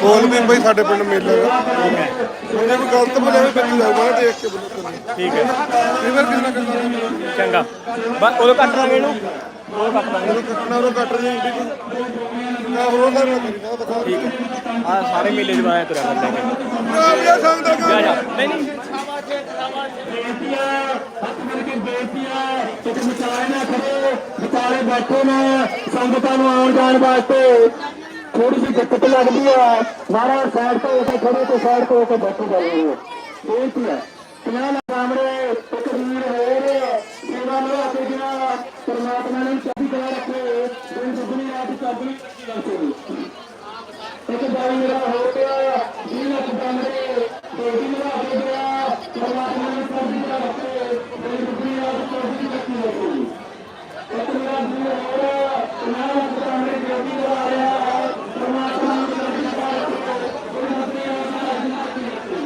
ਕੋਲ ਵੀ ਬਈ ਸਾਡੇ ਪਿੰਡ ਮੇਲਾ ਹੈ। ਜੇ ਕੋਈ ਗਲਤ ਬੋਲੇ ਵੀ ਵਿੱਚ ਜਾਊਗਾ ਨਾ ਦੇਖ ਕੇ ਬੋਲੋ। ਠੀਕ ਹੈ। ਕਈ ਵਾਰ ਕਿਸੇ ਨਾ ਕਿਸੇ ਚੰਗਾ। ਬਸ ਉਦੋਂ ਕੱਟ ਲਾਂਗੇ ਇਹਨੂੰ। ਉਦੋਂ ਕੱਟ ਲਾਂਗੇ। ਨੂੰ ਕੱਟਣਾ ਉਹ ਕੱਟ ਰਹੀ ਹੁੰਦੀ ਨਾ ਹੋਰ ਨਾ ਕਰੀ ਨਾ ਦਿਖਾ ਠੀਕ ਹੈ। ਆ ਸਾਰੇ ਮੇਲੇ 'ਚ ਬਣਾਇਆ ਤੁਰਿਆ ਬੰਦਾ ਵੀ ਸੰਗਦਾ ਜਾ ਜਾ। ਨਹੀਂ ਨਹੀਂ। ਬੇਨਤੀ ਹੈ। ਹੱਥ ਬੰਨ ਕੇ ਹੈ। ਕਿ ਵਿਚਾਰੇ ਨਾ ਕਰੋ ਬੈਠੇ ਨੇ ਸੰਗਤਾਂ ਨੂੰ ਆਉਣ ਜਾਣ ਵਾਸਤੇ। ਥੋੜੀ ਜਿਹੀ ਦਿੱਕਤ ਲੱਗਦੀ ਹੈ ਮਾਰਾ ਸਾਈਡ ਤੋਂ ਹੋ ਖੜੇ ਤੇ ਸਾਈਡ ਤੋਂ ਹੋ ਬੈਠੇ ਜਾਂਦੇ ਨੇ ਬੇਨਤੀ ਹੈ ਪੰਜਾਹ ਲੱਖ ਸਾਹਮਣੇ ਇੱਕ ਵੀਰ ਸੇਵਾ ਨਿਭਾ ਕੇ ਗਿਆ ਪਰਮਾਤਮਾ ਨੇ ਚੜ੍ਹਦੀ ਕਲਾ ਰੱਖੇ ਦਿਨ ਦੁਗਣੀ ਰਾਤ ਚੌਗਣੀ ਰੱਖੇ ਇੱਕ ਬਾਈ ਮੇਰਾ ਹੋ ਗਿਆ ਜੀ ਲੱਖ ਸਾਹਮਣੇ ਦੋਜੀ ਨਿਭਾ ਕੇ ਗਿਆ ਪਰਮਾਤਮਾ ਨੇ ਚੜ੍ਹਦੀ ਕਲਾ ਰੱਖੇ ਦਿਨ ਦੁਗਣੀ ਰਾਤ ਚੌਗਣੀ ਰੱਖੇ ਇੱਕ ਮੇਰਾ ਵੀਰ ਹੋਰ ਪੰਜਾਹ ਲੱਖ ਸਾਹਮਣੇ ਜੋਗੀ ਨਿਭਾ ਰਿਹਾ ਪਰਮਾਤਮਾ ਨੇ ਚੜ੍ਹਦੀ ਕਲਾ ਰੱਖੇ ਦਿਨ ਦੁਗਣੀ ਰਾਤ ਚੌਗਣੀ ਰੱਖੇ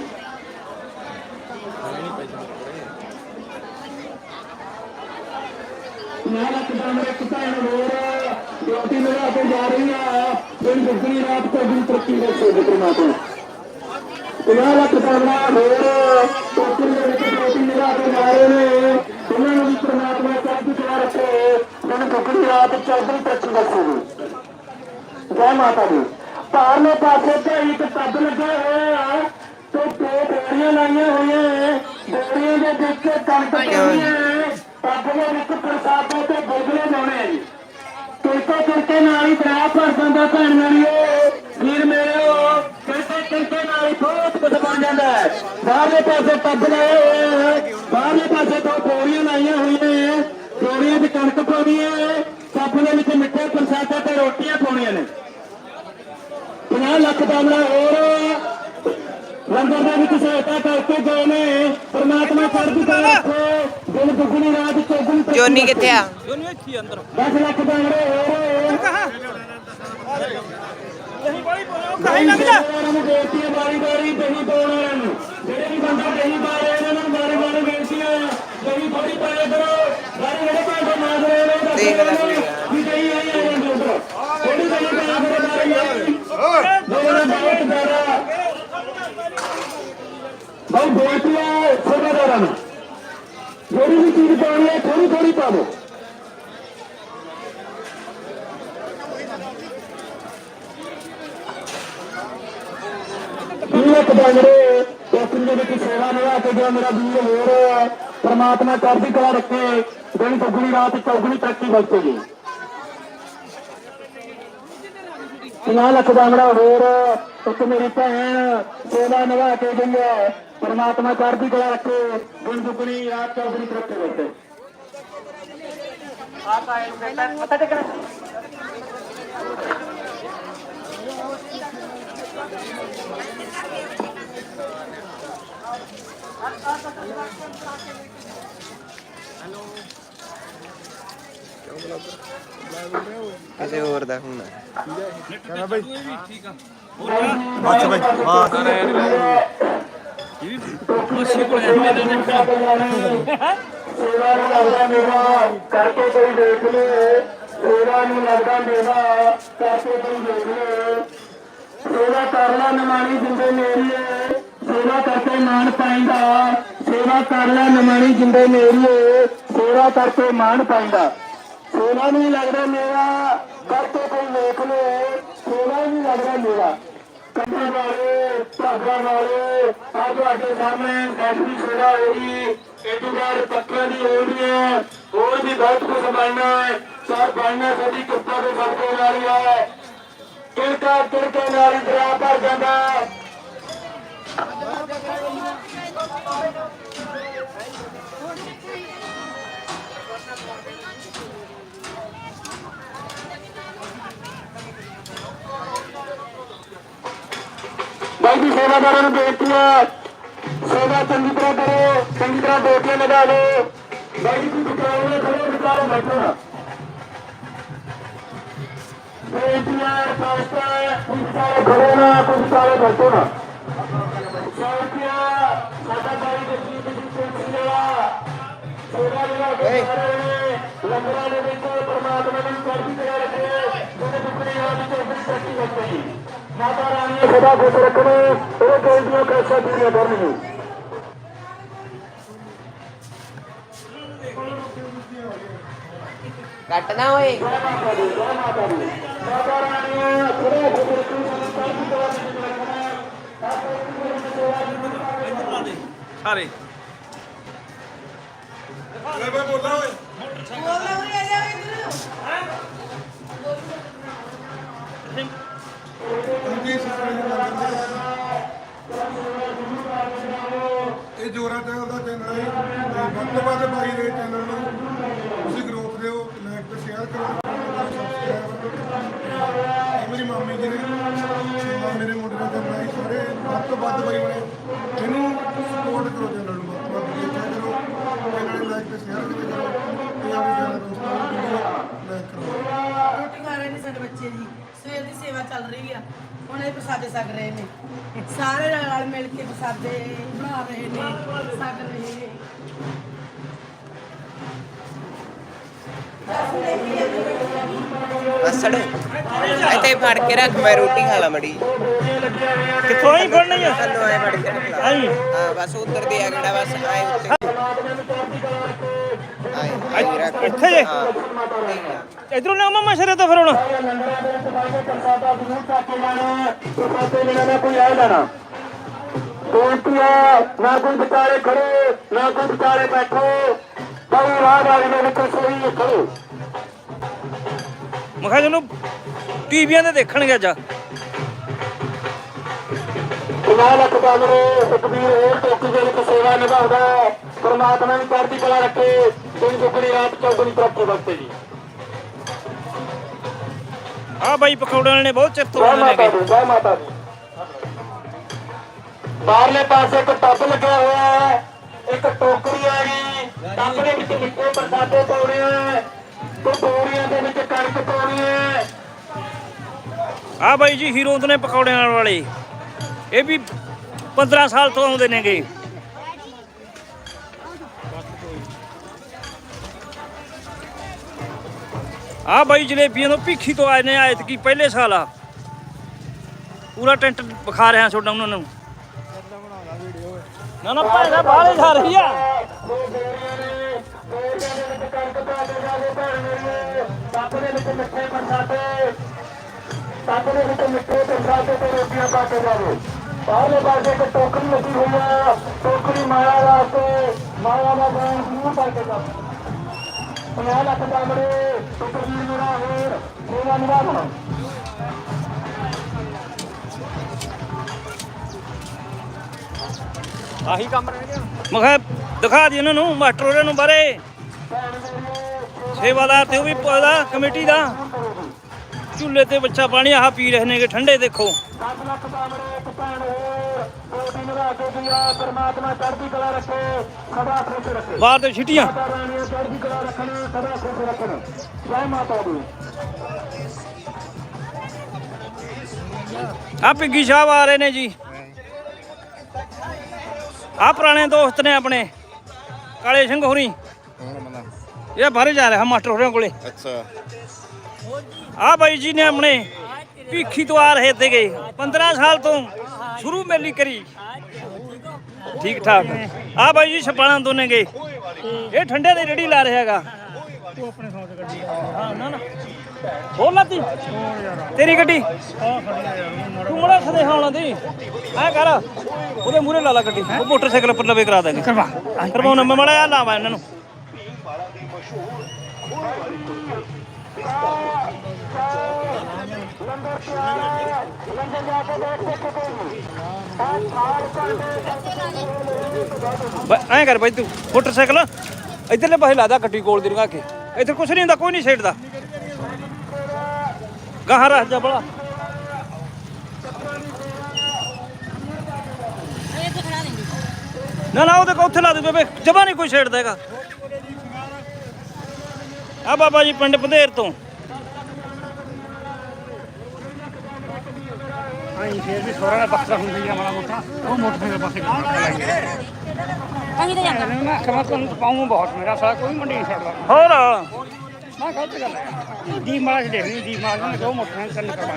ਮੈਂ ਨਾ ਕਿਦਾਂ ਇੱਕ ਭੈਣ ਹੋਰ ਡਿਊਟੀ ਲਗਾ ਕੇ ਜਾ ਰਹੀ ਆ ਦੁਗਣੀ ਰਾਤ ਚੌਗਣੀ ਤਰੱਕੀ ਦੇ ਸੋਧ ਪਰਮਾਤਮਾ। ਪੰਜਾਹ ਲੱਖ ਸਾਹਮਣਾ ਹੋਰ ਟੋਕਰੀ ਦੇ ਵਿੱਚ ਲਗਾ ਕੇ ਜਾ ਰਹੇ ਨੇ। ਉਹਨਾਂ ਨੂੰ ਵੀ ਪਰਮਾਤਮਾ ਚੜ੍ਹਦੀ ਕਲਾ ਰੱਖੇ। ਦਿਨ ਦੁਗਣੀ ਰਾਤ ਚੌਗਣੀ ਤਰੱਕੀ ਦੇ ਸੋਧ ਜੈ ਮਾਤਾ ਦੀ। ਪਾਰਲੇ ਪਾਸੇ ਤੇ ਇੱਕ ਟੱਬ ਲੱਗਾ ਹੋਇਆ। ਤੇ ਦੋ ਬੋਰੀਆਂ ਲਾਈਆਂ ਹੋਈਆਂ ਬੋਰੀਆਂ ਦੇ ਵਿੱਚ ਕਣਕ ਪਈ ਹੈ। ਟੱਬ ਦੇ ਵਿੱਚ ਪ੍ਰਸਾਦਾ ਤੇ ਬੋਗਲੇ ਲਾਉਣੇ ਆ ਜੀ ਕਿਰਕੇ ਕਿਰਕੇ ਨਾਲ ਹੀ ਭਰ ਜਾਂਦਾ ਭੈਣ ਮੇਰੀਓ ਵੀਰ ਮੇਰਿਓ ਕਿਰਕੇ ਕਿਰਕੇ ਨਾਲ ਬਹੁਤ ਕੁਝ ਬਣ ਜਾਂਦਾ ਹੈ। ਬਾਹਰਲੇ ਪਾਸੇ ਟੱਬ ਲਾਏ ਹੋਏ ਹੈ ਬਾਹਰਲੇ ਪਾਸੇ ਤੋਂ ਬੋਰੀਆਂ ਲਾਈਆਂ ਹੋਈਆਂ ਹੈ ਬੋਰੀਆਂ 'ਚ ਕਣਕ ਪਾਉਣੀ ਹੈ ਟੱਬ ਦੇ ਵਿੱਚ ਮਿੱਠੇ ਪ੍ਰਸਾਦਾ ਤੇ ਰੋਟੀਆਂ ਪਾਉਣੀਆਂ ਨੇ। 50 ਲੱਖ ਦਾਮਲਾ ਹੋਰ ਲੰਗਰ ਦੇ ਵਿੱਚ ਸਹਾਇਤਾ ਕਰਕੇ ਗਏ ਨੇ। ਪਰਮਾਤਮਾ ਚੜ੍ਹਦੀ ਕਲਾ ਰੱਖੇ। ਦਿਨ ਦੁਗਣੀ ਰਾਤ ਚੌਗਣੀ ਜੋਨੀ ਕਿੱਥੇ ਆ? ਇੱਥੇ ਹੀ ਅੰਦਰ 10 ਲੱਖ ਦਾਮਲੇ ਹੋਰ ਨਹੀਂ ਬੜੀ ਕਹੀਂ ਲੱਗ ਜਾ ਉਹਨਾਂ ਨੂੰ ਬੇਨਤੀ ਹੈ ਵਾਰੀ ਵਾਰੀ ਦਹੀਂ ਪਾਉਣ ਵਾਲਿਆਂ ਨੂੰ ਜਿਹੜੇ ਵੀ ਬੰਦਾ ਦਹੀਂ ਪਾ ਰਹੇ ਨੇ ਉਹਨਾਂ ਨੂੰ ਵਾਰੀ ਵਾਰੀ ਬੇਨਤੀ ਹੈ ਦਹੀਂ ਥੋੜੀ ਪਾਇਆ ਕਰੋ ਵਾਰੀ ਜਿਹੜੇ ਭਾਂਡੇ ਮਾਂਜ ਰਹੇ ਨੇ ਉਹ ਦੇਖ ਲੈ ਕੋਈ ਵੀ ਦਹੀਂ ਆਈ ਹੈ ਜਾਂਦੇ ਉਧਰ ਥੋੜੀ ਦਹੀਂ ਪਾਇਆ ਕਰੋ ਵਾਰੀ ਵਾਰੀ ਮੇਰੇ ਬਹੁਤ ਜ਼ਿਆਦਾ ਭਾਈ ਬੇਨਤੀ ਹੈ ਸੇਵਾਦਾਰਾਂ ਨੂੰ ਜਿਹੜੀ ਵੀ ਚੀਜ਼ ਪਾਉਣੀ ਹੈ ਥੋੜੀ ਥੋੜੀ ਪਾਵੋ ਕੀਮਤ ਬੰਗੜੇ ਟੋਕਰੀ ਦੇ ਵਿੱਚ ਸੇਵਾ ਨਿਭਾ ਕੇ ਗਿਆ ਮੇਰਾ ਵੀਰ ਹੋਰ ਪਰਮਾਤਮਾ ਕਰਦੀ ਕਲਾ ਰੱਖੇ ਦਿਨ ਦੁਗਣੀ ਰਾਤ, ਚੌਗਣੀ ਤਰੱਕੀ ਬਖਸ਼ੇਗੀ 50 ਲੱਖ ਬਾਂਗੜਾ ਹੋਰ ਇੱਕ ਮੇਰੀ ਭੈਣ ਸੇਵਾ ਨਿਭਾ ਕੇ ਗਈ ਹੈ। ਪਰਮਾਤਮਾ ਕਰਦੀ ਕਲਾ ਰੱਖੇ ਦਿਨ ਦੁੱਗਣੀ ਰਾਤ, ਚੌਗਣੀ ਤਰੱਕੀ ਬਖਸ਼ੇ। ਮੱਥਾ ਟੇਕਣਾ ਕਿਸੇ ਹੋਰ ਦਾ ਹੁਣ। ਕਹਿੰਦਾ ਬਈ। ਬਸ ਬਈ ਵਾਹ ਸੇਵਾ ਨੂੰ ਲੱਗਦਾ ਮੇਰਾ ਕਰਕੇ ਕੋਈ ਦੇਖ ਲੈ ਸੇਵਾ ਨੂੰ। ਲੱਗਦਾ ਮੇਰਾ ਕਰਕੇ ਕੋਈ ਦੇਖ ਲੈ। ਸੇਵਾ ਕਰਨਾ ਨਮਾਣੀ ਜਿੰਦੇ ਮੇਰੀਏ ਸੇਵਾ ਕਰਕੇ ਮਾਣ ਪਾਏਗਾ ਸੇਵਾ ਕਰਨਾ ਨਮਾਣੀ ਜਿੰਦੇ ਮੇਰੀਏ। ਸੇਵਾ ਕਰਕੇ ਮਾਣ ਪਾਏਗਾ ਸੇਵਾ ਨੂੰ ਲੱਗਦਾ ਮੇਰਾ ਕਰਕੇ ਕੋਈ ਦੇਖ ਲੈ ਸੇਵਾ ਨੂੰ ਲੱਗਦਾ ਮੇਰਾ। ਕੰਮਾਂ ਵਾਲੇ ਭਾਗਾਂ ਵਾਲੇ ਆ ਤੁਹਾਡੇ ਸਾਹਮਣੇ ਐਸੀ ਸੇਵਾ ਹੋਈ। ਇਹ ਤੋਂ ਬਾਅਦ ਪੱਕਿਆਂ ਦੀ ਹੋਣੀ ਹੈ। ਹੋਰ ਵੀ ਬਹੁਤ ਕੁਝ ਬਣਨਾ ਹੈ। ਸਰ ਬਣਨਾ ਸਾਡੀ ਕਿਰਪਾ ਦੇ ਸਦਕੇ ਨਾਲ ਹੀ ਹੈ। ਕਿਰਕਾ ਕਿਰਕੇ ਨਾਲ ਹੀ ਦਰਿਆ ਭਰ ਜਾਂਦਾ ਬਾਈ ਜੀ, ਸੇਵਾਦਾਰਾਂ ਨੂੰ ਬੇਨਤੀ ਹੈ। ਸੇਵਾ ਚੰਗੀ ਤਰ੍ਹਾਂ ਕਰੋ, ਚੰਗੀ ਤਰ੍ਹਾਂ ਡਿਊਟੀਆਂ ਲਗਾ ਲਓ। ਬਾਈ ਜੀ, ਤੁਸੀਂ ਕਾਲੇ ਖੜੇ ਵਿਚਾਰੇ ਬੈਠੋ ਨਾ। ਬੇਨਤੀ ਹੈ ਪਾਸਤਾ ਤੁਸੀਂ ਸਾਰੇ ਖੜੇ ਨਾ, ਤੁਸੀਂ ਸਾਰੇ ਬੈਠੋ ਨਾ। ਨੇ ਲੰਗਰਾਂ ਦੇ ਵਿੱਚ ਪਰਮਾਤਮਾ ਨੂੰ ਕਰਦੀ ਕਰਾ ਰੱਖੇ ਤਰੱਕੀ ਬਖਸ਼ੇ ਮਾਤਾ ਰਾਣੀ ਨੇ ਸਦਾ ਖੁਸ਼ ਰੱਖਣਾ ਇਹ ਦਿਲ ਦੀਆਂ ਖਾਸਾਂ ਪੂਰੀਆਂ ਕਰਨਗੇ ਕੱਟਣਾ ਓਏ ਮਾਤਾ ਰਾਣੀ ਨੇ ਸਦਾ ਖੁਸ਼ ਰੱਖਣਾ ਸਾਰੇ। ਲੈ ਮੈਂ ਬੋਲਾਂ ਓਏ ਹਾਂਜੀ ਸਾਰੇ ਇਹ ਜੋਰਾ ਚੈਨਲ ਦਾ ਚੈਨਲ ਹੈ ਤੇ ਵੱਧ ਤੋਂ ਵੱਧ ਭਾਈ ਦੇ ਚੈਨਲ ਨੂੰ ਤੁਸੀਂ ਗਰੋਥ ਦਿਓ ਲਾਈਕ ਤੇ ਸ਼ੇਅਰ ਕਰੋ। ਇਹ ਮੇਰੀ ਮਾਮੀ ਜੀ ਨੇ ਤੇ ਮੇਰੇ ਮੁੰਡੇ ਦਾ ਚੈਨਲ ਸਾਰੇ। ਵੱਧ ਤੋਂ ਵੱਧ ਭਾਈ ਬਣੇ। ਨਾਲੇ ਦੋਸਤਾਂ ਨੂੰ ਰੋਟੀ ਖਾ ਰਹੇ ਨੇ ਸਾਡੇ ਬੱਚੇ ਜੀ ਸਵੇਰ ਦੀ ਸੇਵਾ ਚੱਲ ਰਹੀ ਆ ਹੁਣ ਇਹ ਪ੍ਰਸਾਦੇ ਰਹੇ ਨੇ ਸਾਰੇ ਰਲ ਮਿਲ ਕੇ ਪ੍ਰਸਾਦੇ ਬਣਾ ਰਹੇ ਨੇ ਛਕ ਰਹੇ ਨੇ ਅਸੜ। ਇੱਥੇ ਫੜ ਕੇ ਰੱਖ ਮੈਂ ਰੋਟੀ ਖਾ ਲਾ ਮੜੀ। ਕਿੱਥੋਂ ਹੀ ਫੜਨੀ? ਆ ਸਾਨੂੰ ਆਏ ਫੜ ਕੇ ਰੱਖ ਲਾ। ਹਾਂ ਬਸ ਉਧਰ ਦੇ ਆ ਗੜਾ ਬਸ ਆਏ ਉੱਤੇ ਆਏ ਇੱਥੇ ਜੇ। ਇਧਰੋਂ ਨਾ ਮਮਾ ਸ਼ਰੇ ਤੋਂ ਫਿਰ ਹੁਣ। ਕੋਈ ਨਾ ਕੋਈ ਵਿਚਾਲੇ ਖੜੋ ਨਾ ਕੋਈ ਵਿਚਾਲੇ ਬੈਠੋ ਕੋਈ ਰਾਹ ਦੇ ਵਿੱਚ ਸਹੀ ਖੜੋ ਮੈਂ ਕਿਹਾ ਜਿਹਨੂੰ ਟੀਵੀਆਂ ਤੇ ਦੇਖਣਗੇ ਅੱਜ। ਪੰਜਾਹ ਲੱਖ ਡਾਲਰ ਹੋਰ ਟੋਕੀ ਦੇ ਵਿੱਚ ਸੇਵਾ ਨਿਭਾਉਂਦਾ ਹੈ। ਪਰਮਾਤਮਾ ਨੂੰ ਚੜ੍ਹਦੀ ਕਲਾ ਰੱਖੇ। ਦਿਨ ਦੁਗਣੀ ਰਾਤ ਚੌਗਣੀ ਤਰੱਕੀ ਬਖਸ਼ੇ ਜੀ ਆ ਬਾਈ ਪਕੌੜੇ ਵਾਲੇ ਨੇ ਬਹੁਤ ਚਿਰ ਤੋਂ ਜੈ ਆਉਂਦੇ ਮਾਤਾ ਨੇਗੇ ਦੀ ਜੈ ਮਾਤਾ ਦੀ ਬਾਹਰਲੇ ਪਾਸੇ ਇੱਕ ਟੱਬ ਲੱਗਿਆ ਹੋਇਆ ਹੈ ਇੱਕ ਟੋਕਰੀ ਆ ਗਈ ਟੱਬ ਦੇ ਵਿੱਚ ਮਿੱਠੇ ਪ੍ਰਸਾਦੇ ਪਾਉਣੇ ਆ ਤੇ ਬੋਰੀਆਂ ਦੇ ਵਿੱਚ ਕਣਕ ਪਾਉਣੀ ਹੈ ਆ ਬਾਈ ਜੀ ਹੀਰੋ ਨੇ ਪਕੌੜਿਆਂ ਵਾਲੇ ਇਹ ਵੀ 15 ਸਾਲ ਤੋਂ ਆਉਂਦੇ ਨੇਗੇ ਆ ਬਾਈ ਜਲੇਬੀਆਂ ਤੋਂ ਭੀਖੀ ਤੋਂ ਆਏ ਨੇ ਆਇਤ ਕੀ ਪਹਿਲੇ ਸਾਲ ਆ। ਪੂਰਾ ਟੈਂਟ ਵਿਖਾ ਰਿਹਾ ਛੋਡਾ ਉਹਨਾਂ ਨੂੰ। ਨਾ ਨਾ, ਭਾਈ ਸਾਹਿਬ, ਬਾਹਲੇ ਜਾ ਰਹੀ ਆ। ਦੋ ਬੋਰੀਆਂ ਨੇ ਬੋਰੀਆਂ ਦੇ ਵਿੱਚ ਕਣਕ ਪਾ ਕੇ ਜਾਵੇ ਭੈਣ ਮੇਰੀ ਟੱਬ ਦੇ ਵਿੱਚ ਮਿੱਠੇ ਪ੍ਰਸਾਦੇ ਟੱਬ ਦੇ ਵਿੱਚ ਮਿੱਠੇ ਪ੍ਰਸਾਦੇ ਤੇ ਰੋਟੀਆਂ ਪਾ ਕੇ ਜਾਵੇ ਬਾਹਰਲੇ ਪਾਸੇ ਇੱਕ ਟੋਕਰੀ ਲੱਗੀ ਹੋਈ ਆ ਟੋਕਰੀ ਮਾਇਆ ਵਾਸਤੇ ਮਾਇਆ ਦਾ ਗਾਣ ਜ਼ਰੂਰ ਪਾ ਕੇ ਜਾਵੇ ਪੰਜਾਹ ਲੱਖ ਡਾਲਰ ਟੋਕਰੀ ਮੇਰਾ ਹੋਰ ਸੇਵਾ ਨਿਭਾਉਣਾ ਆਹੀ ਕੰਮ ਰਹਿ ਗਿਆ। ਮੈਂ ਕਿਹਾ, ਦਿਖਾ ਦੀ ਉਹਨਾਂ ਨੂੰ, ਮਾਸਟਰ ਉਹਨਾਂ ਨੂੰ ਬਾਰੇ। ਸੇਵਾਦਾਰ ਤੇ ਉਹ ਵੀ ਪਤਾ ਕਮੇਟੀ ਦਾ। ਝੁੱਲੇ ਤੇ ਬੱਚਾ ਪਾਣੀ ਆਹ ਪੀ ਰਹੇ ਨੇਗੇ ਠੰਡੇ ਦੇਖੋ। 10 ਲੱਖ ਡਾਲਰ ਇੱਕ ਭੈਣ ਹੋਰ ਦੋ ਦਿਨ ਨਿਭਾ ਕੇ ਦਿਆ ਪਰਮਾਤਮਾ ਚੜ੍ਹਦੀ ਕਲਾ ਰੱਖੇ ਸਦਾ ਖੁਸ਼ ਰੱਖੇ। ਬਾਹਰ ਤੇ ਛਿਟੀਆਂ। ਮਾਤਾ ਰਾਣੀ ਚੜ੍ਹਦੀ ਕਲਾ ਰੱਖਣ ਸਦਾ ਖੁਸ਼ ਰੱਖਣ। ਜੈ ਮਾਤਾ ਦੀ। ਆ ਪਿੱਗੀ ਸਾਹਿਬ ਆ ਰਹੇ ਨੇ ਜੀ। ਆ ਪੁਰਾਣੇ ਦੋਸਤ ਨੇ ਆਪਣੇ ਕਾਲੇ ਸਿੰਘ ਹੋਰੀ। ਇਹ ਬਾਹਰ ਜਾ ਰਿਹਾ ਮਾਸਟਰ ਹੋਰਾਂ ਕੋਲੇ। ਅੱਛਾ। ਆ ਬਾਈ ਜੀ ਨੇ ਆਪਣੇ ਭੀਖੀ ਤੋਂ ਆ ਰਹੇ ਤੇਗੇ 15 ਸਾਲ ਤੋਂ ਸ਼ੁਰੂ ਮੇਲੀ ਕਰੀ। ਠੀਕ ਠਾਕ। ਆ ਬਾਈ ਜੀ ਛਪਾਣਾ ਦੋਨੇ ਗਏ। ਇਹ ਠੰਡੇ ਦੀ ਰੇੜੀ ਲਾ ਰਿਹਾ ਹੈਗਾ। ਤੂੰ ਆਪਣੇ ਸੌਂ ਗੱਡੀ ਹਾਂ ਨਾ ਨਾ। ਹੋਰ ਲਾਤੀ ਤੇਰੀ ਗੱਡੀ। ਤੂੰ ਮੜਾ ਸਦੇ ਹਾਉਣਾ ਦੀ। ਐ ਕਰ। ਉਹਦੇ ਮੂਹਰੇ ਲਾ ਲਾ ਗੱਡੀ। ਉਹ ਮੋਟਰਸਾਈਕਲ ਪਰ ਲਵੇ ਕਰਾ ਦਾਂਗੇ ਕਰਵਾ। ਕਰਵਾਉਣਾ ਮੈਂ ਮੜਾ ਆ ਲਾਵਾ ਇਹਨਾਂ ਨੂੰ। ਐਂ ਕਰ ਬਾਈ ਤੂੰ ਮੋਟਰਸਾਈਕਲ ਇਧਰਲੇ ਪਾਸੇ ਲਾ ਦਾ ਗੱਡੀ ਕੋਲ ਦੀ ਲਗਾ ਕੇ। ਇੱਧਰ ਕੁਛ ਨਹੀਂ ਹੁੰਦਾ ਕੋਈ ਨਹੀਂ ਛੇੜਦਾ। ਗਾਹਾਂ ਰੱਖ ਜਾ ਬੜਾ ਨਾ ਨਾ ਉਹਦੇ ਕੋ ਉੱਥੇ ਲਾ ਦੇ ਬੇਬੇ ਜਮਾ ਨਹੀਂ ਕੋਈ ਛੇੜਦਾ ਹੈਗਾ। ਆ ਬਾਬਾ ਜੀ ਪਿੰਡ ਪੰਧੇਰ ਤੋਂ। ਆਈ ਫੇਰ ਵੀ ਸੋਹਣਾ ਬਖਸ਼ਾ ਹੁੰਦੀ ਆ ਮਾੜਾ ਮੋਟਾ। ਉਹ ਮੋਟਰਸਾਈਕਲ ਪਾਸੇ ਅਸੀਂ ਤਾਂ ਜਾਂਦਾ ਮੈਂ ਕਮਾ ਤੁਹਾਨੂੰ ਪਾਉਂ ਬਹੁਤ ਮੇਰਾ ਸਾਲਾ ਕੋਈ ਮੰਡੀ ਨਹੀਂ ਛੱਡਦਾ। ਹੋਰ? ਮੈਂ ਗਲਤ ਗੱਲ ਹੈ। ਦੀ ਮਾਲਾ ਚ ਦੇਖਣੀ ਦੀ ਮਾਲਾ ਨੇ ਦੋ ਮੋਟਰਸਾਈਕਲ ਕਰਨ ਕਰਵਾ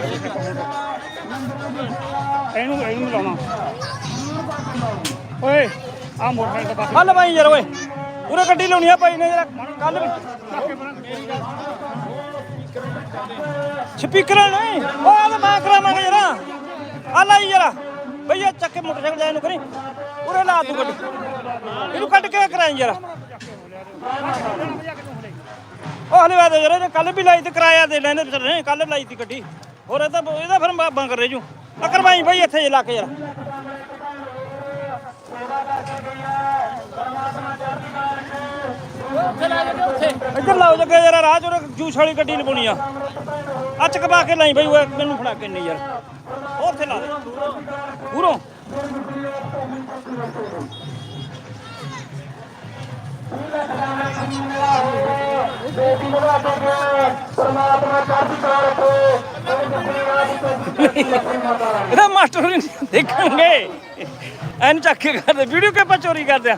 ਇਹਨੂੰ ਇਹਨੂੰ ਮਿਲਾਉਣਾ। ਓਏ ਆ ਮੋਟਰਸਾਈਕਲ ਦਾ ਪਾਸੇ ਹੱਲ ਬਾਈ ਯਾਰ ਓਏ। ਉਰੇ ਗੱਡੀ ਲਾਉਣੀ ਆ ਭਾਈ ਨੇ ਯਾਰ ਕੱਲ ਵੀ। ਸਪੀਕਰ ਨਹੀਂ ਉਹ ਆ ਮੈਂ ਕਰਾਵਾਂਗਾ ਯਾਰ। ਆ ਲਾਈ ਯਾਰ। ਭਈਆ ਚੱਕ ਕੇ ਮੋਟਰਸਾਈਕਲ ਜਾ ਇਹਨੂੰ ਕਰੀ। ਉਰੇ ਲਾ ਤੂੰ ਗੱਡੀ। ਇਹਨੂੰ ਕੱਢ ਕੇ ਕਰਾਈ ਯਾਰ। ਉਹ ਹਲੇ ਵਾਦੇ ਯਾਰ ਕੱਲ ਵੀ ਲਾਈ ਤੇ ਕਿਰਾਇਆ ਦੇ ਲੈਣੇ ਵਿਚਾਰੇ ਕੱਲ ਲਾਈ ਤੀ ਗੱਡੀ। ਹੋਰ ਇਹ ਤਾਂ ਇਹਦਾ ਫਿਰ ਬਾਬਾ ਕਰ ਜੂ। ਆ ਕਰਵਾਈ ਭਾਈ ਇੱਥੇ ਲਾ ਕੇ ਯਾਰ। ਇੱਧਰ ਲਾਓ ਜੱਗੇ ਯਾਰ ਰਾਹ ਚੋਂ ਜੂਸ ਵਾਲੀ ਗੱਡੀ ਲਪਾਉਣੀ ਆ। ਆ ਚਕਵਾ ਕੇ ਲਾਈ ਬਈ ਉਹ ਮੈਨੂੰ ਫੜਾ ਕੇ ਨਹੀਂ ਯਾਰ। ਉਹ ਉੱਥੇ ਲਾ ਦੇ। ਇਹਦਾ ਮਾਸਟਰ ਨਹੀਂ ਦੇਖਣਗੇ। ਐਨ ਚੱਕ ਕੇ ਕਰਦੇ। ਵੀਡੀਓ ਕਿਉਂ ਚੋਰੀ ਕਰਦੇ ਆ?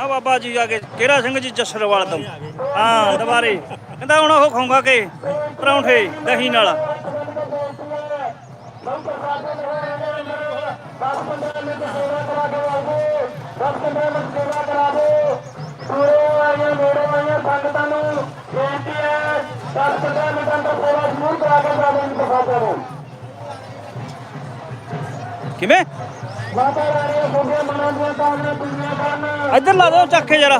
ਆ ਬਾਬਾ ਜੀ ਆ ਕੇ ਕੇਰਾ ਸਿੰਘ ਜੀ ਜਸਰਵਾਲ ਤੋਂ? ਹਾਂ, ਦੁਬਾਰੇ। ਕਹਿੰਦਾ ਹੁਣ ਉਹ ਖਾਊਂਗਾ ਕੇ? ਪਰੌਂਠੇ, ਦਹੀਂ ਨਾਲ। ਕਿਵੇਂ? ਇੱਧਰ ਲਾ ਦਿਓ ਚੱਕ ਜਰਾ।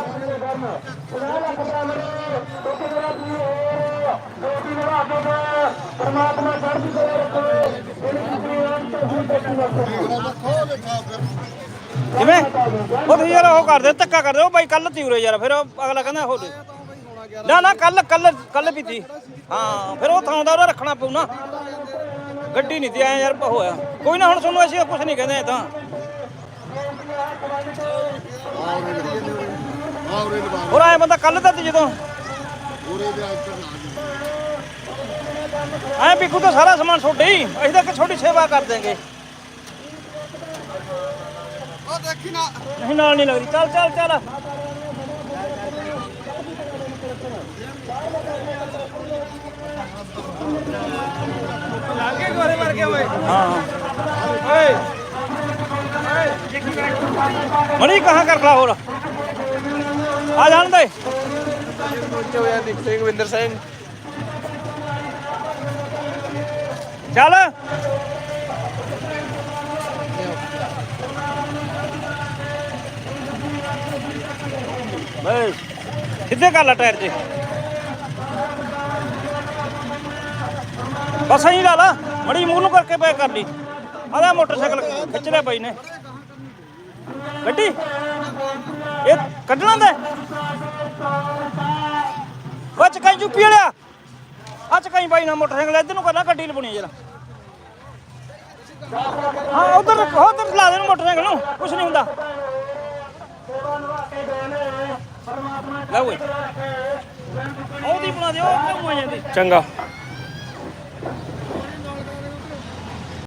ਕਿਵੇਂ? ਉਹ ਤੁਸੀਂ ਯਾਰ ਉਹ ਕਰਦੇ ਧੱਕਾ ਕਰਦੇ। ਉਹ ਬਾਈ ਕੱਲ ਤੀ ਉਰੇ ਯਾਰ। ਫਿਰ ਉਹ ਅਗਲਾ ਕਹਿੰਦਾ ਹੋ ਨਾ ਨਾ ਕੱਲ ਕੱਲ ਕੱਲ ਪੀਤੀ ਹਾਂ ਫਿਰ ਉਹ ਥਾਂ ਦਾ ਉਹਦਾ ਰੱਖਣਾ ਪਊ ਨਾ। ਗੱਡੀ ਨਹੀਂ ਤੇ ਆਇਆ ਯਾਰ ਹੋਇਆ। ਕੋਈ ਨਾ, ਹੁਣ ਤੁਹਾਨੂੰ ਅਸੀਂ ਕੁਝ ਨਹੀਂ ਕਹਿੰਦੇ ਇਹ ਤਾਂ ਹੋਰ ਆਏ ਬੰਦਾ ਕੱਲ ਦਾ ਤੇ ਜਦੋਂ? ਐ ਪਿੱਕੂ ਤਾਂ ਸਾਰਾ ਸਮਾਨ ਛੋਟੇ ਹੀ। ਅਸੀਂ ਤਾਂ ਕਿ ਛੋਟੀ ਸੇਵਾ ਕਰ ਦੇਂਗੇ ਆ ਦੇਖੀ ਨਾ ਨਹੀਂ ਨਾਲ ਨਹੀਂ ਲੱਗਦੀ। ਚੱਲ ਚੱਲ ਚੱਲ। ਲਾਗੇ ਗੋਰੇ ਮਾਰ ਕੇ ਓਏ ਹਾਂ ਮਣੀ ਕਹਾਂ ਕਰ ਲਾ ਹੋਰ ਆ ਜਾਣ ਦੇ ਹੋਇਆ ਦੀਪ ਸਿੰਘ ਵਿੰਦਰ ਸਿੰਘ ਚੱਲ ਬਸ ਸਿੱਧੇ ਕਰ ਲਾ ਟਾਇਰ 'ਚ ਬਸ ਐਂ ਲਾ ਲਾ ਮੜੀ ਮੂੰਹ ਨੂੰ ਕਰਕੇ ਪੈ ਕਰ ਲਈ। ਆਦਾ ਮੋਟਰਸਾਈਕਲ ਖਿੱਚ ਲਿਆ ਬਾਈ ਨੇ। ਗੱਡੀ? ਇਹ ਕੱਢਣਾ ਦਾ ਬੱਚ ਕਈ ਜੁੱਪੀ ਵਾਲਿਆ। ਅੱਜ ਕਈ ਬਾਈ ਨਾ ਮੋਟਰਸਾਈਕਲ ਇੱਧਰ ਨੂੰ ਕਰਨਾ ਗੱਡੀ ਲਪਣੀ ਜਰਾ। ਹਾਂ, ਉਧਰ ਉਧਰ ਲਾ ਦੇ ਮੋਟਰਸਾਈਕਲ ਨੂੰ, ਕੁਛ ਨਹੀਂ ਹੁੰਦਾ। ਲੈ ਓਏ। ਉਹਦੀ ਬਣਾ ਦੇ ਕੰਮ ਆ ਜਾਂਦੀ? ਚੰਗਾ।